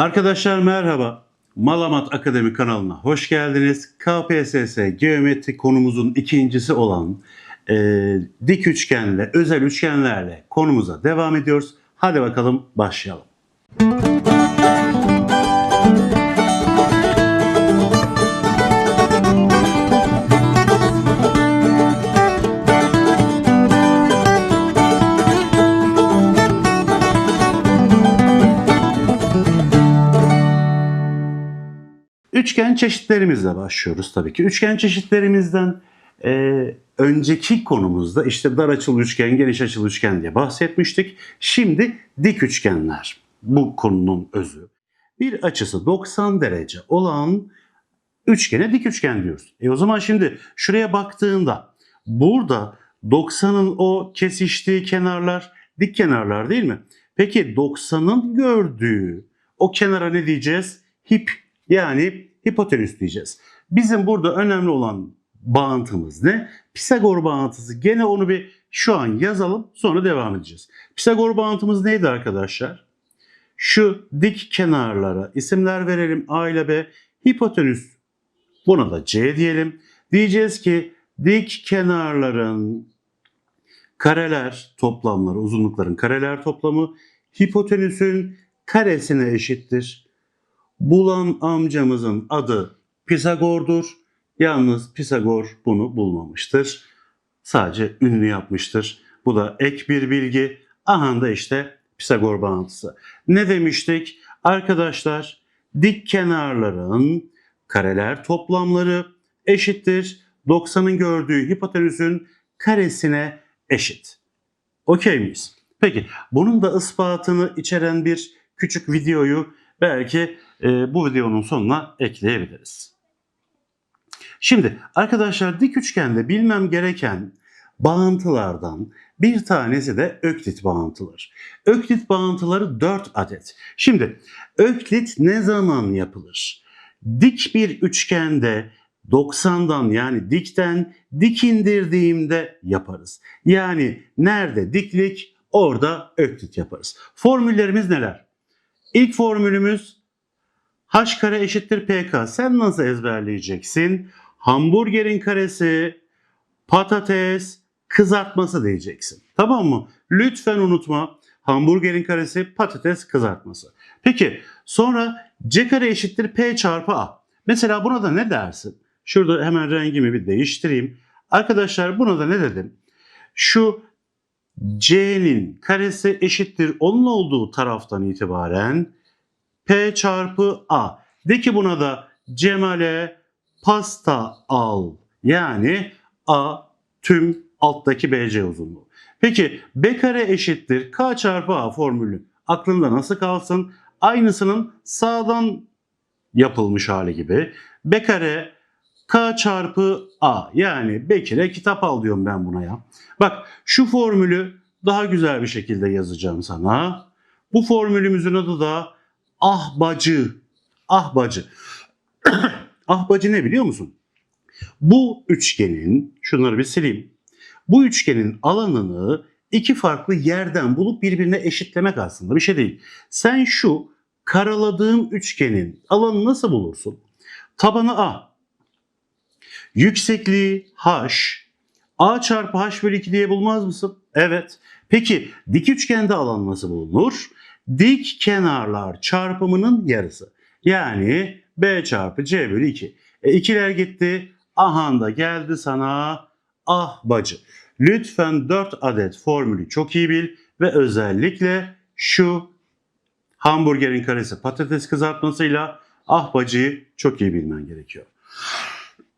Arkadaşlar merhaba. Malamat Akademi kanalına hoş geldiniz. KPSS geometri konumuzun ikincisi olan e, dik üçgenle, özel üçgenlerle konumuza devam ediyoruz. Hadi bakalım başlayalım. Üçgen çeşitlerimizle başlıyoruz tabii ki. Üçgen çeşitlerimizden e, önceki konumuzda işte dar açılı üçgen, geniş açılı üçgen diye bahsetmiştik. Şimdi dik üçgenler bu konunun özü. Bir açısı 90 derece olan üçgene dik üçgen diyoruz. E o zaman şimdi şuraya baktığında burada 90'ın o kesiştiği kenarlar dik kenarlar değil mi? Peki 90'ın gördüğü o kenara ne diyeceğiz? Hip yani hipotenüs diyeceğiz. Bizim burada önemli olan bağıntımız ne? Pisagor bağıntısı. Gene onu bir şu an yazalım sonra devam edeceğiz. Pisagor bağıntımız neydi arkadaşlar? Şu dik kenarlara isimler verelim A ile B. Hipotenüs buna da C diyelim. Diyeceğiz ki dik kenarların kareler toplamları, uzunlukların kareler toplamı hipotenüsün karesine eşittir. Bulan amcamızın adı Pisagor'dur. Yalnız Pisagor bunu bulmamıştır. Sadece ünlü yapmıştır. Bu da ek bir bilgi. Aha da işte Pisagor bağıntısı. Ne demiştik? Arkadaşlar dik kenarların kareler toplamları eşittir. 90'ın gördüğü hipotenüsün karesine eşit. Okey miyiz? Peki bunun da ispatını içeren bir küçük videoyu belki e, bu videonun sonuna ekleyebiliriz. Şimdi arkadaşlar dik üçgende bilmem gereken bağıntılardan bir tanesi de öklit bağıntılar. Öklit bağıntıları 4 adet. Şimdi öklit ne zaman yapılır? Dik bir üçgende 90'dan yani dikten dik indirdiğimde yaparız. Yani nerede diklik orada öklit yaparız. Formüllerimiz neler? İlk formülümüz h kare eşittir pk. Sen nasıl ezberleyeceksin? Hamburgerin karesi patates kızartması diyeceksin. Tamam mı? Lütfen unutma. Hamburgerin karesi patates kızartması. Peki sonra c kare eşittir p çarpı a. Mesela buna da ne dersin? Şurada hemen rengimi bir değiştireyim. Arkadaşlar buna da ne dedim? Şu c'nin karesi eşittir onun olduğu taraftan itibaren P çarpı A. De ki buna da Cemal'e pasta al. Yani A tüm alttaki BC uzunluğu. Peki B kare eşittir K çarpı A formülü. Aklında nasıl kalsın? Aynısının sağdan yapılmış hali gibi. B kare K çarpı A yani Bekir'e kitap al diyorum ben buna ya. Bak şu formülü daha güzel bir şekilde yazacağım sana. Bu formülümüzün adı da ahbacı. Ahbacı. ahbacı ne biliyor musun? Bu üçgenin, şunları bir sileyim. Bu üçgenin alanını iki farklı yerden bulup birbirine eşitlemek aslında bir şey değil. Sen şu karaladığım üçgenin alanını nasıl bulursun? Tabanı A. Yüksekliği H. A çarpı H bölü 2 diye bulmaz mısın? Evet. Peki dik üçgende alan nasıl bulunur? Dik kenarlar çarpımının yarısı. Yani B çarpı C bölü 2. E, ikiler gitti. Aha da geldi sana ah bacı. Lütfen 4 adet formülü çok iyi bil ve özellikle şu hamburgerin karesi patates kızartmasıyla ah bacıyı çok iyi bilmen gerekiyor.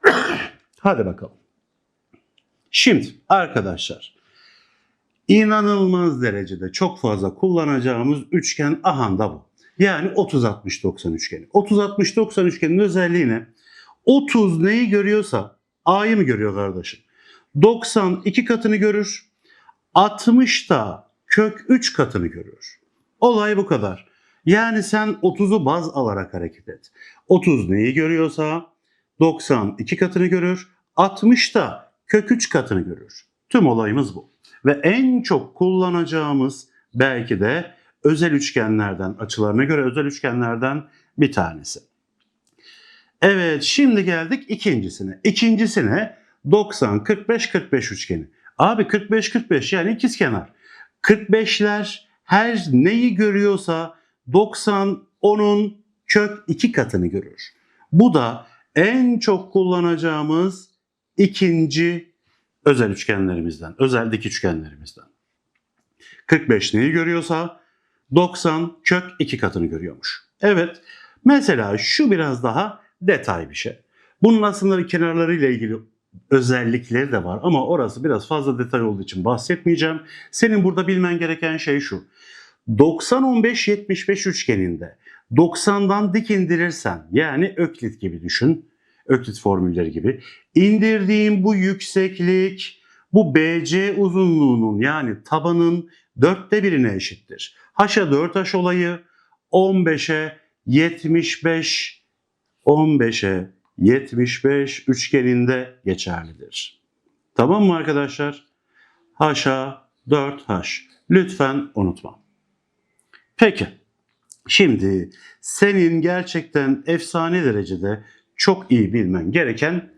Hadi bakalım. Şimdi arkadaşlar inanılmaz derecede çok fazla kullanacağımız üçgen ahanda bu. Yani 30-60-90 üçgeni. 30-60-90 üçgenin özelliği ne? 30 neyi görüyorsa A'yı mı görüyor kardeşim? 90 iki katını görür. 60 da kök 3 katını görür. Olay bu kadar. Yani sen 30'u baz alarak hareket et. 30 neyi görüyorsa 90 iki katını görür. 60 da kök 3 katını görür. Tüm olayımız bu. Ve en çok kullanacağımız belki de özel üçgenlerden, açılarına göre özel üçgenlerden bir tanesi. Evet şimdi geldik ikincisine. İkincisine 90 45 45 üçgeni. Abi 45 45 yani ikizkenar. 45'ler her neyi görüyorsa 90 onun kök iki katını görür. Bu da en çok kullanacağımız ikinci özel üçgenlerimizden, özel dik üçgenlerimizden. 45 neyi görüyorsa 90 kök iki katını görüyormuş. Evet mesela şu biraz daha detay bir şey. Bunun aslında kenarlarıyla ilgili özellikleri de var ama orası biraz fazla detay olduğu için bahsetmeyeceğim. Senin burada bilmen gereken şey şu. 90-15-75 üçgeninde 90'dan dik indirirsen yani öklit gibi düşün. Öklit formülleri gibi. İndirdiğim bu yükseklik bu BC uzunluğunun yani tabanın dörtte birine eşittir. Haşa 4 haş olayı 15'e 75 15'e 75 üçgeninde geçerlidir. Tamam mı arkadaşlar? Haşa 4 haş. Lütfen unutma. Peki. Şimdi senin gerçekten efsane derecede çok iyi bilmen gereken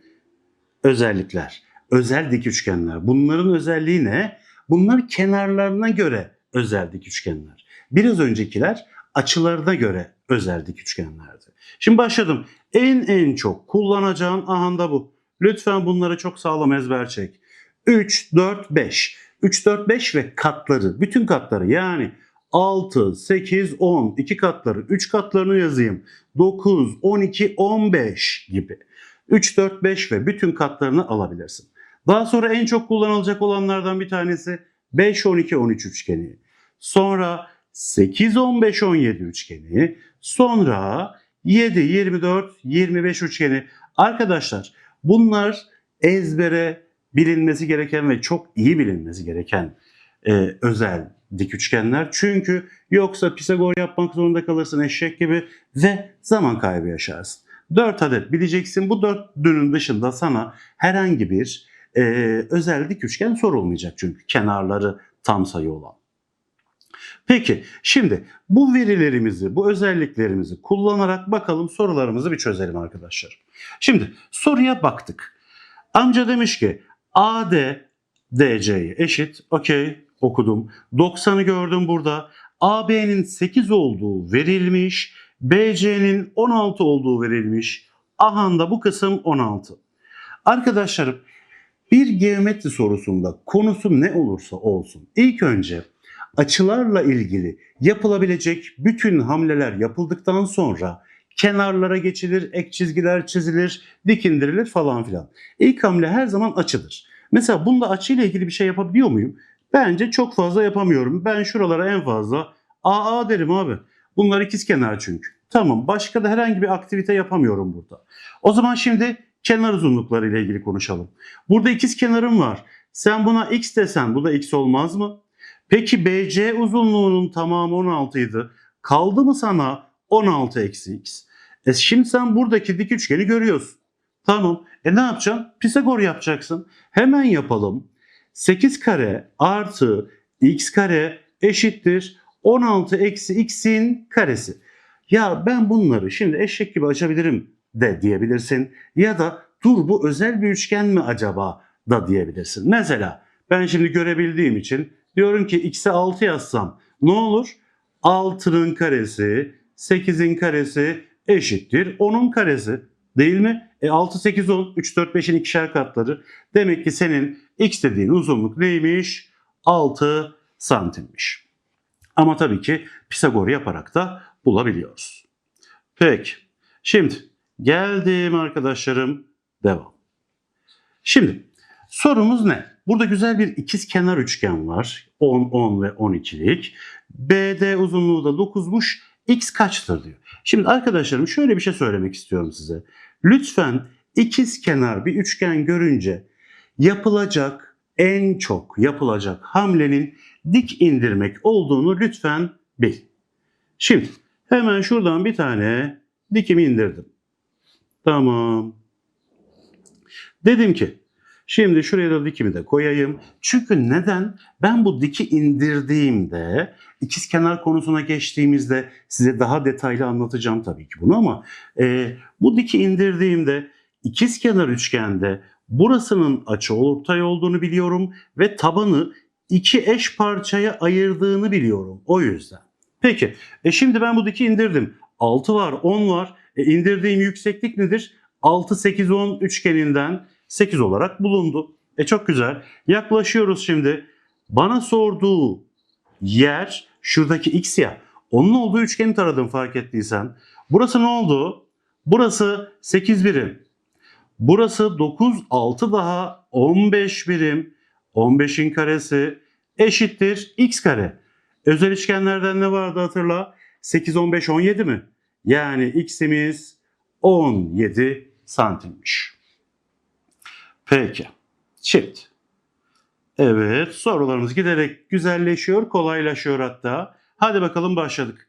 özellikler. Özel dik üçgenler. Bunların özelliği ne? Bunlar kenarlarına göre özel dik üçgenler. Biraz öncekiler açılarına göre özel dik üçgenlerdi. Şimdi başladım. En en çok kullanacağın ahanda bu. Lütfen bunları çok sağlam ezber çek. 3, 4, 5. 3, 4, 5 ve katları. Bütün katları yani 6, 8, 10. 2 katları. 3 katlarını yazayım. 9, 12, 15 gibi. 3, 4, 5 ve bütün katlarını alabilirsin. Daha sonra en çok kullanılacak olanlardan bir tanesi 5, 12, 13 üçgeni. Sonra 8, 15, 17 üçgeni. Sonra 7, 24, 25 üçgeni. Arkadaşlar bunlar ezbere bilinmesi gereken ve çok iyi bilinmesi gereken e, özel dik üçgenler. Çünkü yoksa Pisagor yapmak zorunda kalırsın eşek gibi ve zaman kaybı yaşarsın. 4 adet bileceksin. Bu dörtlünün dışında sana herhangi bir e, özel dik üçgen sorulmayacak çünkü kenarları tam sayı olan. Peki şimdi bu verilerimizi, bu özelliklerimizi kullanarak bakalım sorularımızı bir çözelim arkadaşlar. Şimdi soruya baktık. Amca demiş ki AD DC'ye eşit. Okey okudum. 90'ı gördüm burada. AB'nin 8 olduğu verilmiş. BC'nin 16 olduğu verilmiş. Ahanda bu kısım 16. Arkadaşlarım bir geometri sorusunda konusu ne olursa olsun ilk önce açılarla ilgili yapılabilecek bütün hamleler yapıldıktan sonra kenarlara geçilir, ek çizgiler çizilir, dik indirilir falan filan. İlk hamle her zaman açıdır. Mesela bunda açıyla ilgili bir şey yapabiliyor muyum? Bence çok fazla yapamıyorum. Ben şuralara en fazla AA derim abi. Bunlar ikiz kenar çünkü. Tamam başka da herhangi bir aktivite yapamıyorum burada. O zaman şimdi kenar uzunlukları ile ilgili konuşalım. Burada ikiz kenarım var. Sen buna x desen bu da x olmaz mı? Peki BC uzunluğunun tamamı 16 idi. Kaldı mı sana 16 eksi x? E şimdi sen buradaki dik üçgeni görüyorsun. Tamam. E ne yapacaksın? Pisagor yapacaksın. Hemen yapalım. 8 kare artı x kare eşittir 16 eksi x'in karesi. Ya ben bunları şimdi eşek gibi açabilirim de diyebilirsin. Ya da dur bu özel bir üçgen mi acaba da diyebilirsin. Mesela ben şimdi görebildiğim için diyorum ki x'e 6 yazsam ne olur? 6'nın karesi 8'in karesi eşittir 10'un karesi. Değil mi? E 6, 8, 10, 3, 4, 5'in ikişer katları. Demek ki senin x dediğin uzunluk neymiş? 6 santimmiş. Ama tabii ki Pisagor yaparak da bulabiliyoruz. Peki. Şimdi geldim arkadaşlarım. Devam. Şimdi sorumuz ne? Burada güzel bir ikiz kenar üçgen var. 10, 10 ve 12'lik. BD uzunluğu da 9'muş. X kaçtır diyor. Şimdi arkadaşlarım şöyle bir şey söylemek istiyorum size. Lütfen ikiz kenar bir üçgen görünce yapılacak en çok yapılacak hamlenin dik indirmek olduğunu lütfen bil. Şimdi hemen şuradan bir tane dikimi indirdim. Tamam. Dedim ki Şimdi şuraya da dikimi de koyayım. Çünkü neden? Ben bu diki indirdiğimde ikizkenar konusuna geçtiğimizde size daha detaylı anlatacağım tabii ki bunu ama e, bu diki indirdiğimde ikizkenar üçgende burasının açı ortay olduğunu biliyorum ve tabanı iki eş parçaya ayırdığını biliyorum. O yüzden. Peki e şimdi ben bu diki indirdim. 6 var 10 var. E indirdiğim yükseklik nedir? 6, 8, 10 üçgeninden 8 olarak bulundu. E çok güzel. Yaklaşıyoruz şimdi. Bana sorduğu yer şuradaki x ya. Onun olduğu üçgeni taradım fark ettiysen. Burası ne oldu? Burası 8 birim. Burası 9, 6 daha 15 birim. 15'in karesi eşittir x kare. Özel üçgenlerden ne vardı hatırla? 8, 15, 17 mi? Yani x'imiz 17 santimmiş. Peki. Şimdi. Evet sorularımız giderek güzelleşiyor, kolaylaşıyor hatta. Hadi bakalım başladık.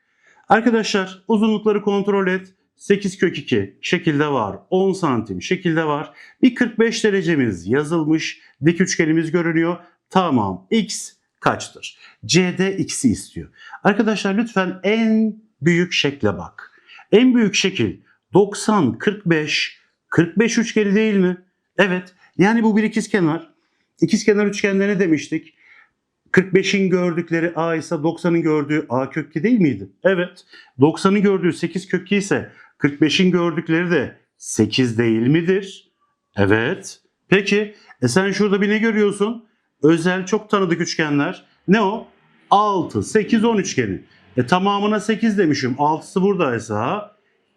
Arkadaşlar uzunlukları kontrol et. 8 kök 2 şekilde var. 10 santim şekilde var. Bir 45 derecemiz yazılmış. Dik üçgenimiz görünüyor. Tamam. X kaçtır? CD x'i istiyor. Arkadaşlar lütfen en büyük şekle bak. En büyük şekil 90, 45, 45 üçgeni değil mi? Evet. Yani bu bir ikizkenar. İkizkenar üçgende ne demiştik? 45'in gördükleri A ise 90'ın gördüğü A kök 2 değil miydi? Evet. 90'ın gördüğü 8 kök 2 ise 45'in gördükleri de 8 değil midir? Evet. Peki e sen şurada bir ne görüyorsun? Özel çok tanıdık üçgenler. Ne o? 6, 8, 10 üçgeni. E tamamına 8 demişim. 6'sı buradaysa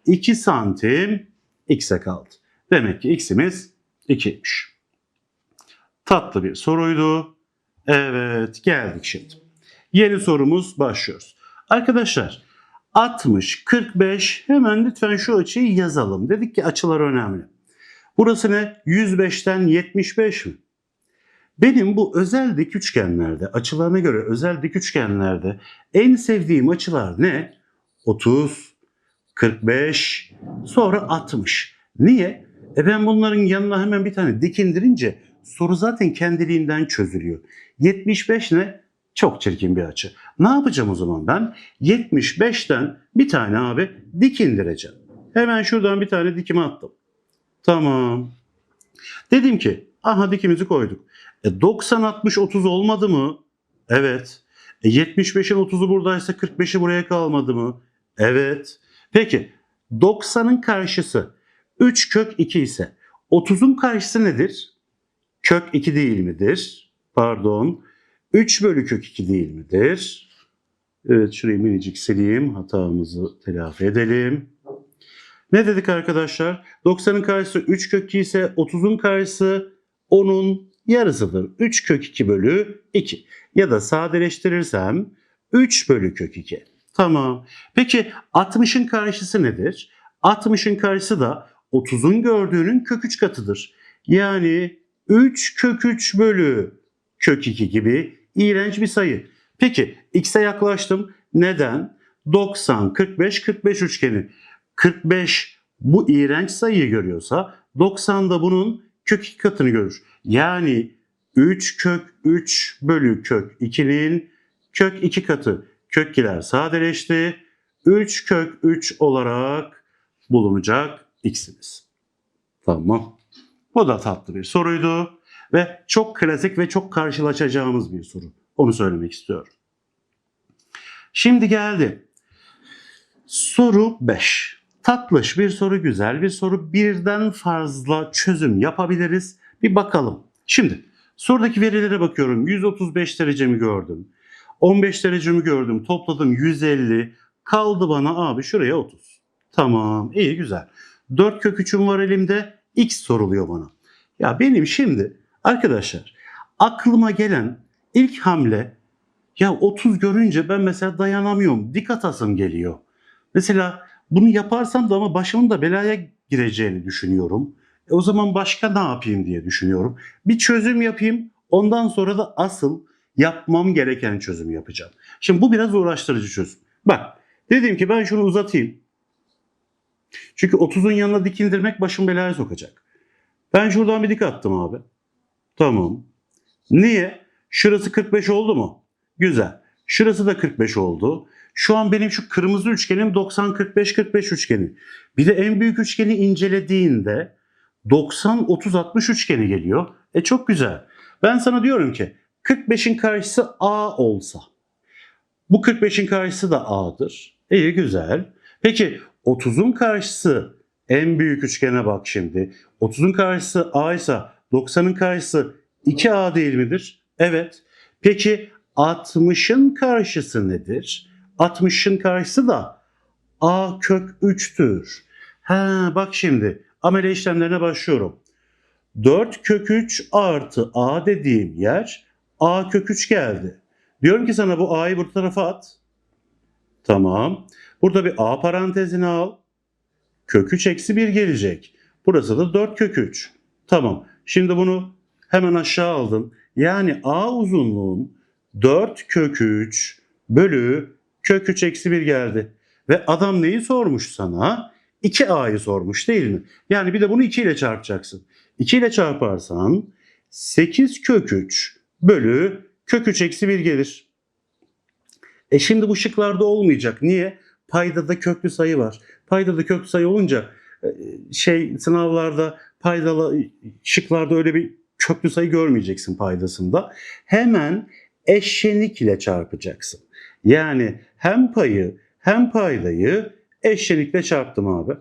2 santim x'e kaldı. Demek ki x'imiz 2'ymiş. Tatlı bir soruydu. Evet geldik şimdi. Yeni sorumuz başlıyoruz. Arkadaşlar 60, 45 hemen lütfen şu açıyı yazalım. Dedik ki açılar önemli. Burası ne? 105'ten 75 mi? Benim bu özel dik üçgenlerde, açılarına göre özel dik üçgenlerde en sevdiğim açılar ne? 30, 45, sonra 60. Niye? E ben bunların yanına hemen bir tane dik indirince soru zaten kendiliğinden çözülüyor. 75 ne? Çok çirkin bir açı. Ne yapacağım o zaman ben? 75'ten bir tane abi dik indireceğim. Hemen şuradan bir tane dikimi attım. Tamam. Dedim ki aha dikimizi koyduk. E 90 60 30 olmadı mı? Evet. E 75'in 30'u buradaysa 45'i buraya kalmadı mı? Evet. Peki 90'ın karşısı 3 kök 2 ise 30'un karşısı nedir? Kök 2 değil midir? Pardon. 3 bölü kök 2 değil midir? Evet şurayı minicik sileyim. Hatamızı telafi edelim. Ne dedik arkadaşlar? 90'ın karşısı 3 kök 2 ise 30'un karşısı 10'un yarısıdır. 3 kök 2 bölü 2. Ya da sadeleştirirsem 3 bölü kök 2. Tamam. Peki 60'ın karşısı nedir? 60'ın karşısı da 30'un gördüğünün kök 3 katıdır. Yani 3 kök 3 bölü kök 2 gibi iğrenç bir sayı. Peki x'e yaklaştım. Neden? 90, 45, 45 üçgeni. 45 bu iğrenç sayıyı görüyorsa 90 da bunun kök 2 katını görür. Yani 3 kök 3 bölü kök 2'nin kök 2 katı. Kök 2'ler sadeleşti. 3 kök 3 olarak bulunacak x'imiz. Tamam. Bu da tatlı bir soruydu ve çok klasik ve çok karşılaşacağımız bir soru. Onu söylemek istiyorum. Şimdi geldi. Soru 5. Tatlış bir soru, güzel bir soru. Birden fazla çözüm yapabiliriz. Bir bakalım. Şimdi sorudaki verilere bakıyorum. 135 derecemi gördüm. 15 derecemi gördüm. Topladım 150. Kaldı bana abi şuraya 30. Tamam iyi güzel. 4 kök 3'üm var elimde. X soruluyor bana. Ya benim şimdi arkadaşlar aklıma gelen ilk hamle ya 30 görünce ben mesela dayanamıyorum. Dik atasım geliyor. Mesela bunu yaparsam da ama başımın da belaya gireceğini düşünüyorum. E o zaman başka ne yapayım diye düşünüyorum. Bir çözüm yapayım. Ondan sonra da asıl yapmam gereken çözümü yapacağım. Şimdi bu biraz uğraştırıcı çözüm. Bak dedim ki ben şunu uzatayım. Çünkü 30'un yanına dik indirmek başım belaya sokacak. Ben şuradan bir dik attım abi. Tamam. Niye? Şurası 45 oldu mu? Güzel. Şurası da 45 oldu. Şu an benim şu kırmızı üçgenim 90-45-45 üçgeni. Bir de en büyük üçgeni incelediğinde 90-30-60 üçgeni geliyor. E çok güzel. Ben sana diyorum ki 45'in karşısı A olsa. Bu 45'in karşısı da A'dır. İyi güzel. Peki 30'un karşısı en büyük üçgene bak şimdi. 30'un karşısı A ise 90'ın karşısı 2A değil midir? Evet. Peki 60'ın karşısı nedir? 60'ın karşısı da A kök 3'tür. Ha bak şimdi amele işlemlerine başlıyorum. 4 kök 3 artı A dediğim yer A kök 3 geldi. Diyorum ki sana bu A'yı bu tarafa at. Tamam. Burada bir A parantezini al. Kök 3 eksi 1 gelecek. Burası da 4 kök 3. Tamam. Şimdi bunu hemen aşağı aldın. Yani A uzunluğun 4 kök 3 bölü kök 3 eksi 1 geldi. Ve adam neyi sormuş sana? 2A'yı sormuş değil mi? Yani bir de bunu 2 ile çarpacaksın. 2 ile çarparsan 8 kök 3 bölü kök 3 eksi 1 gelir. E şimdi bu şıklarda olmayacak. Niye? Paydada köklü sayı var. Paydada köklü sayı olunca e, şey sınavlarda paydalı şıklarda öyle bir köklü sayı görmeyeceksin paydasında. Hemen eşlenik ile çarpacaksın. Yani hem payı hem paydayı eşlenikle çarptım abi.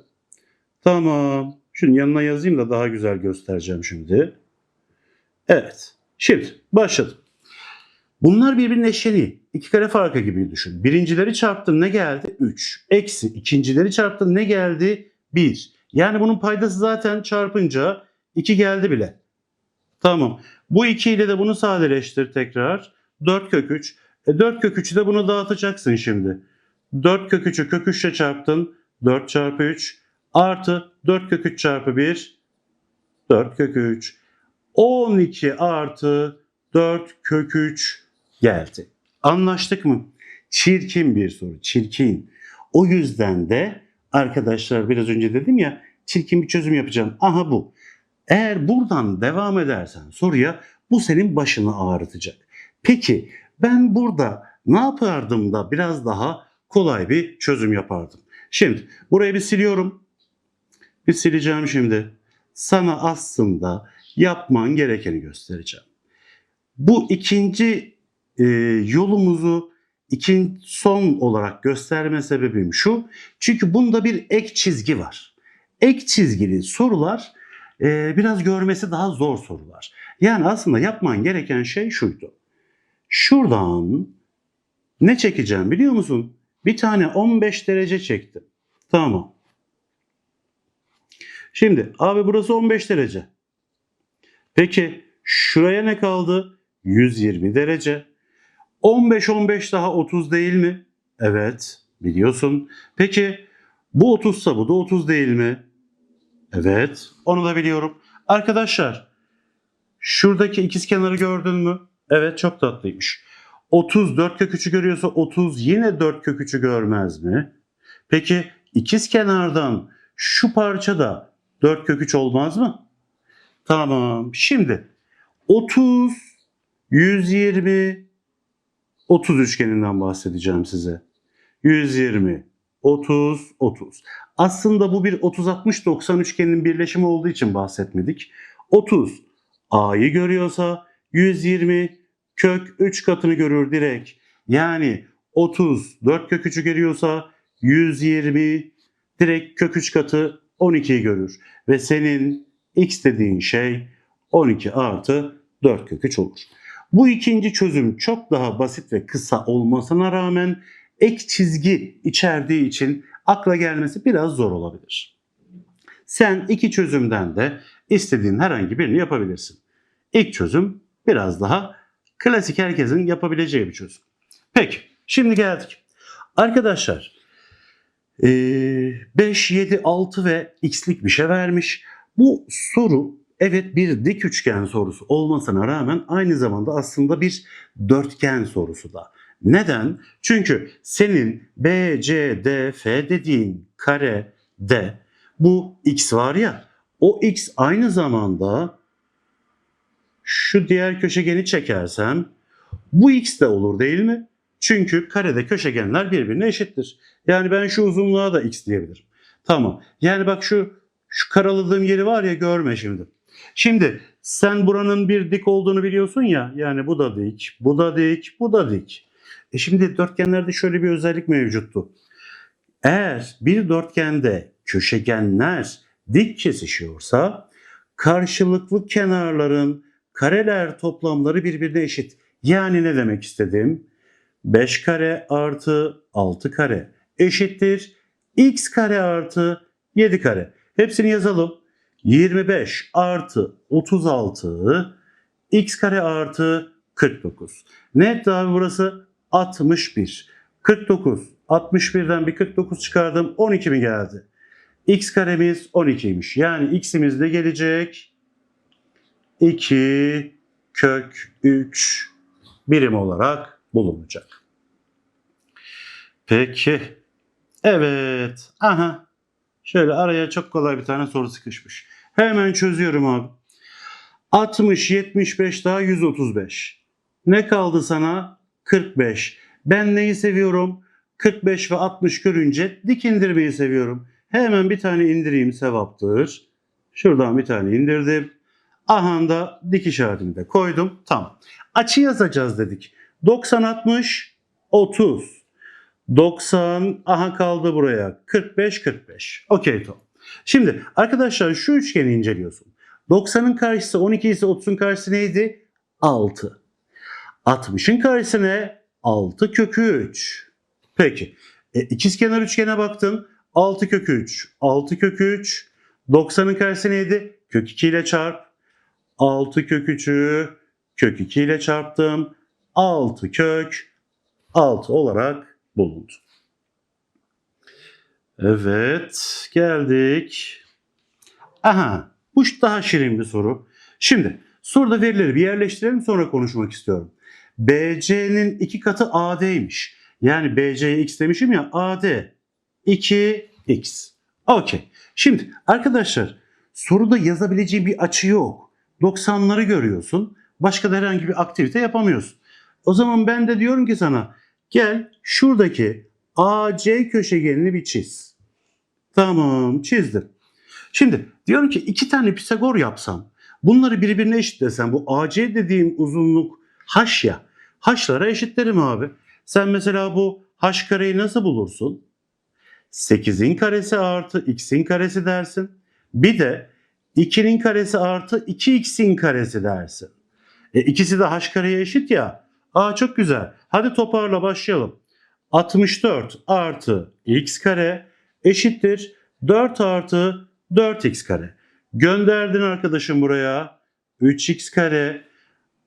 Tamam. Şunun yanına yazayım da daha güzel göstereceğim şimdi. Evet. Şimdi başladım. Bunlar birbirinin eşleniği. İki kare farkı gibi düşün. Birincileri çarptın ne geldi? 3. Eksi ikincileri çarptın ne geldi? 1. Yani bunun paydası zaten çarpınca 2 geldi bile. Tamam. Bu 2 ile de bunu sadeleştir tekrar. 4 kök 3. E 4 kök 3'ü de bunu dağıtacaksın şimdi. 4 kök 3'ü kök 3 ile çarptın. 4 çarpı 3 artı 4 kök 3 çarpı 1 4 kök 3 12 artı 4 kök 3 geldi. Anlaştık mı? Çirkin bir soru, çirkin. O yüzden de arkadaşlar biraz önce dedim ya çirkin bir çözüm yapacağım. Aha bu. Eğer buradan devam edersen soruya bu senin başını ağrıtacak. Peki ben burada ne yapardım da biraz daha kolay bir çözüm yapardım. Şimdi burayı bir siliyorum. Bir sileceğim şimdi. Sana aslında yapman gerekeni göstereceğim. Bu ikinci e, yolumuzu ikinci son olarak gösterme sebebim şu. Çünkü bunda bir ek çizgi var. Ek çizgili sorular e, biraz görmesi daha zor sorular. Yani aslında yapman gereken şey şuydu. Şuradan ne çekeceğim biliyor musun? Bir tane 15 derece çektim. Tamam. Şimdi abi burası 15 derece. Peki şuraya ne kaldı? 120 derece. 15 15 daha 30 değil mi? Evet, biliyorsun. Peki bu 30 ise bu da 30 değil mi? Evet, onu da biliyorum. Arkadaşlar, şuradaki ikizkenarı gördün mü? Evet, çok tatlıymış. 30 4 kök 3'ü görüyorsa 30 yine 4 kök 3'ü görmez mi? Peki ikiz kenardan şu parça da 4 kök 3 olmaz mı? Tamam. Şimdi 30 120 30 üçgeninden bahsedeceğim size. 120 30 30. Aslında bu bir 30 60 90 üçgeninin birleşimi olduğu için bahsetmedik. 30 A'yı görüyorsa 120 kök 3 katını görür direkt. Yani 30 4 kök 3'ü görüyorsa 120 direkt kök 3 katı 12'yi görür. Ve senin x dediğin şey 12 artı 4 kök 3 olur. Bu ikinci çözüm çok daha basit ve kısa olmasına rağmen ek çizgi içerdiği için akla gelmesi biraz zor olabilir. Sen iki çözümden de istediğin herhangi birini yapabilirsin. İlk çözüm biraz daha klasik herkesin yapabileceği bir çözüm. Peki şimdi geldik. Arkadaşlar 5, 7, 6 ve x'lik bir şey vermiş. Bu soru evet bir dik üçgen sorusu olmasına rağmen aynı zamanda aslında bir dörtgen sorusu da. Neden? Çünkü senin B, C, D, F dediğin kare D bu x var ya o x aynı zamanda şu diğer köşegeni çekersem bu x de olur değil mi? Çünkü karede köşegenler birbirine eşittir. Yani ben şu uzunluğa da x diyebilirim. Tamam. Yani bak şu şu karaladığım yeri var ya görme şimdi. Şimdi sen buranın bir dik olduğunu biliyorsun ya. Yani bu da dik, bu da dik, bu da dik. E şimdi dörtgenlerde şöyle bir özellik mevcuttu. Eğer bir dörtgende köşegenler dik kesişiyorsa karşılıklı kenarların kareler toplamları birbirine eşit. Yani ne demek istedim? 5 kare artı 6 kare eşittir x kare artı 7 kare. Hepsini yazalım. 25 artı 36 x kare artı 49. Ne etti abi burası? 61. 49. 61'den bir 49 çıkardım. 12 mi geldi? x karemiz 12'ymiş. Yani x'imiz de gelecek 2 kök 3 birim olarak bulunacak. Peki. Evet. Aha. Şöyle araya çok kolay bir tane soru sıkışmış. Hemen çözüyorum abi. 60, 75 daha 135. Ne kaldı sana? 45. Ben neyi seviyorum? 45 ve 60 görünce dik indirmeyi seviyorum. Hemen bir tane indireyim sevaptır. Şuradan bir tane indirdim. Aha da dik işaretini de koydum. Tamam. Açı yazacağız dedik. 90 60 30. 90 aha kaldı buraya. 45 45. Okey tamam. Şimdi arkadaşlar şu üçgeni inceliyorsun. 90'ın karşısı 12 ise 30'un karşısı neydi? 6. 60'ın karşısı ne? 6 kökü 3. Peki. E, ikizkenar üçgene baktın. 6 kökü 3. 6 kökü 3. 90'ın karşısı neydi? Kök 2 ile çarp. 6 kök 3'ü kök 2 ile çarptım. 6 kök 6 olarak bulundu. Evet geldik. Aha bu daha şirin bir soru. Şimdi soruda verileri bir yerleştirelim sonra konuşmak istiyorum. BC'nin iki katı AD'ymiş. Yani BC'ye x demişim ya AD 2x. Okey. Şimdi arkadaşlar soruda yazabileceğim bir açı yok. 90'ları görüyorsun. Başka da herhangi bir aktivite yapamıyorsun. O zaman ben de diyorum ki sana gel şuradaki AC köşegenini bir çiz. Tamam çizdim. Şimdi diyorum ki iki tane Pisagor yapsam bunları birbirine eşitlesem bu AC dediğim uzunluk h ya h'lara eşitlerim abi. Sen mesela bu h kareyi nasıl bulursun? 8'in karesi artı x'in karesi dersin. Bir de 2'nin karesi artı 2x'in karesi dersin. E, ikisi de h kareye eşit ya. Aa çok güzel. Hadi toparla başlayalım. 64 artı x kare eşittir 4 artı 4x kare. Gönderdin arkadaşım buraya. 3x kare.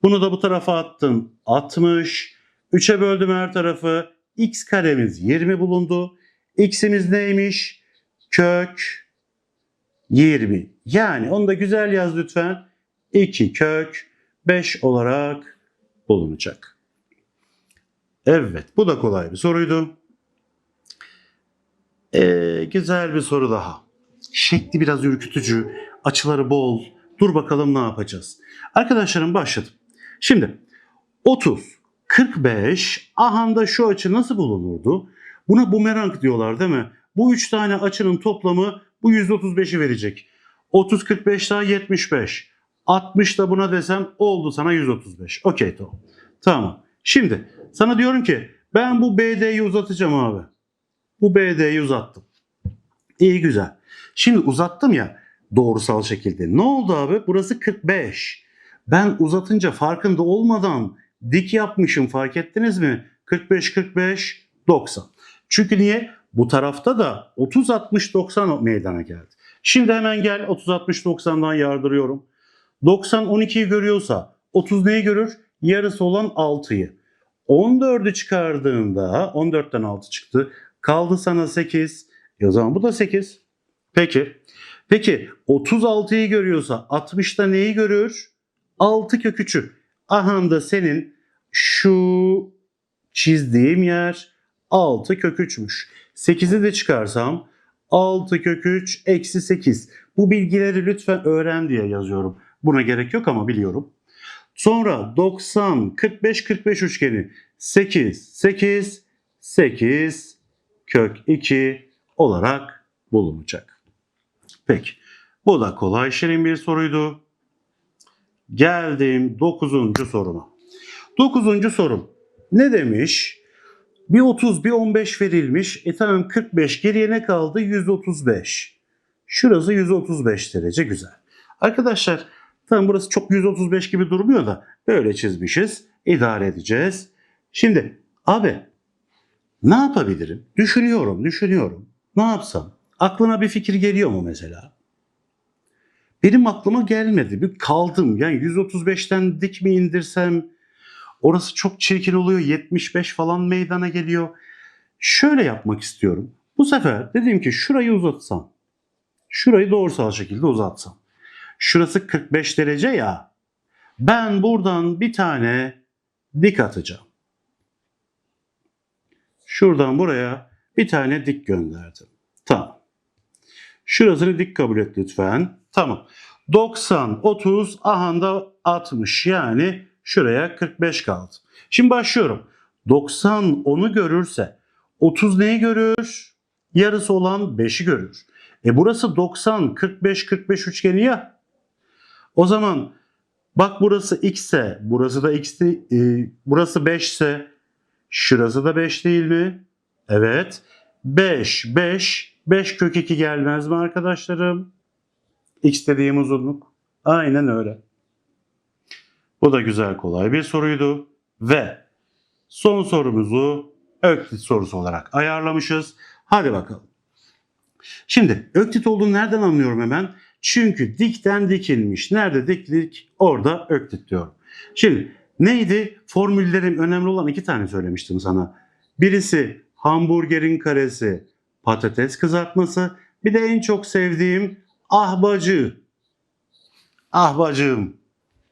Bunu da bu tarafa attın. 60. 3'e böldüm her tarafı. x karemiz 20 bulundu. x'imiz neymiş? Kök 20. Yani onu da güzel yaz lütfen. 2 kök 5 olarak bulunacak. Evet bu da kolay bir soruydu. Ee, güzel bir soru daha. Şekli biraz ürkütücü, açıları bol. Dur bakalım ne yapacağız. Arkadaşlarım başladım. Şimdi 30, 45, ahanda şu açı nasıl bulunurdu? Buna bumerang diyorlar değil mi? Bu üç tane açının toplamı bu 135'i verecek. 30, 45 daha 75. 60 da buna desem oldu sana 135. Okey tamam. Tamam. Şimdi sana diyorum ki ben bu BD'yi uzatacağım abi. Bu BD'yi uzattım. İyi güzel. Şimdi uzattım ya doğrusal şekilde. Ne oldu abi? Burası 45. Ben uzatınca farkında olmadan dik yapmışım fark ettiniz mi? 45 45 90. Çünkü niye? Bu tarafta da 30 60 90 meydana geldi. Şimdi hemen gel 30 60 90'dan yardırıyorum. 90 12'yi görüyorsa 30 neyi görür? Yarısı olan 6'yı. 14'ü çıkardığında 14'ten 6 çıktı. Kaldı sana 8. E o zaman bu da 8. Peki. Peki 36'yı görüyorsa 60'ta neyi görür? 6 kök 3'ü. Aha da senin şu çizdiğim yer 6 kök 3'müş. 8'i de çıkarsam 6 kök 3 eksi 8. Bu bilgileri lütfen öğren diye yazıyorum. Buna gerek yok ama biliyorum. Sonra 90, 45, 45 üçgeni 8, 8, 8 kök 2 olarak bulunacak. Peki. Bu da kolay şirin bir soruydu. Geldim 9. soruma. 9. sorum. Ne demiş? Bir 30 bir 15 verilmiş. E tamam 45 geriye ne kaldı? 135. Şurası 135 derece güzel. Arkadaşlar tamam burası çok 135 gibi durmuyor da böyle çizmişiz. İdare edeceğiz. Şimdi abi ne yapabilirim? Düşünüyorum, düşünüyorum. Ne yapsam? Aklına bir fikir geliyor mu mesela? Benim aklıma gelmedi. Bir kaldım. Yani 135'ten dik mi indirsem? Orası çok çirkin oluyor. 75 falan meydana geliyor. Şöyle yapmak istiyorum. Bu sefer dedim ki şurayı uzatsam. Şurayı doğrusal şekilde uzatsam. Şurası 45 derece ya. Ben buradan bir tane dik atacağım. Şuradan buraya bir tane dik gönderdim. Tamam. Şurasını dik kabul et lütfen. Tamam. 90, 30, ahanda 60 yani şuraya 45 kaldı. Şimdi başlıyorum. 90 onu görürse 30 neyi görür? Yarısı olan 5'i görür. E burası 90, 45, 45 üçgeni ya. O zaman bak burası x ise burası da x e, burası 5 ise şurası da 5 değil mi? Evet. 5, 5, 5 kök 2 gelmez mi arkadaşlarım? X dediğim uzunluk. Aynen öyle. Bu da güzel kolay bir soruydu. Ve son sorumuzu Öklit sorusu olarak ayarlamışız. Hadi bakalım. Şimdi öklit olduğunu nereden anlıyorum hemen? Çünkü dikten dikilmiş. Nerede diklik? Orada öklit diyorum. Şimdi neydi? Formüllerim önemli olan iki tane söylemiştim sana. Birisi hamburgerin karesi, patates kızartması. Bir de en çok sevdiğim ahbacı. Ahbacığım.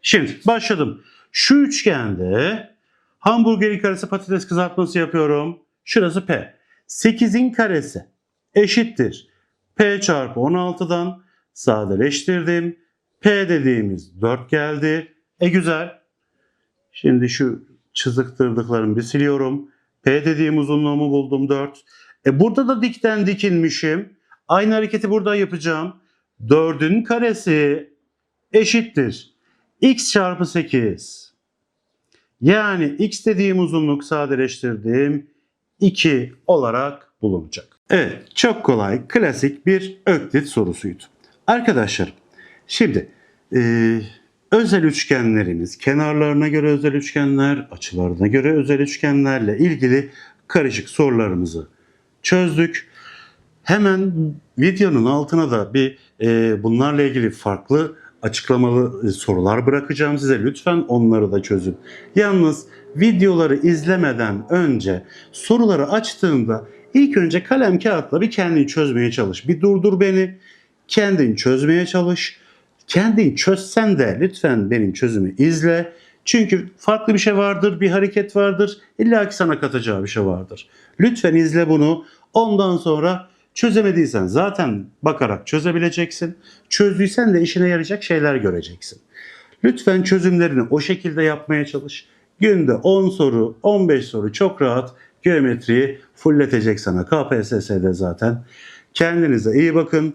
Şimdi başladım. Şu üçgende hamburgerin karesi patates kızartması yapıyorum. Şurası P. 8'in karesi eşittir. P çarpı 16'dan sadeleştirdim. P dediğimiz 4 geldi. E güzel. Şimdi şu çiziktirdıklarımı bir siliyorum. P dediğim uzunluğumu buldum 4. E burada da dikten dikilmişim. Aynı hareketi burada yapacağım. 4'ün karesi eşittir. X çarpı 8. Yani x dediğim uzunluk sadeleştirdiğim 2 olarak bulunacak. Evet çok kolay klasik bir öklit sorusuydu. Arkadaşlar şimdi e, özel üçgenlerimiz kenarlarına göre özel üçgenler açılarına göre özel üçgenlerle ilgili karışık sorularımızı çözdük. Hemen videonun altına da bir e, bunlarla ilgili farklı açıklamalı sorular bırakacağım size. Lütfen onları da çözün. Yalnız videoları izlemeden önce soruları açtığında ilk önce kalem kağıtla bir kendini çözmeye çalış. Bir durdur beni. Kendin çözmeye çalış. Kendin çözsen de lütfen benim çözümü izle. Çünkü farklı bir şey vardır, bir hareket vardır. İlla ki sana katacağı bir şey vardır. Lütfen izle bunu. Ondan sonra çözemediysen zaten bakarak çözebileceksin. Çözdüysen de işine yarayacak şeyler göreceksin. Lütfen çözümlerini o şekilde yapmaya çalış. Günde 10 soru, 15 soru çok rahat geometriyi fulletecek sana. KPSS'de zaten. Kendinize iyi bakın.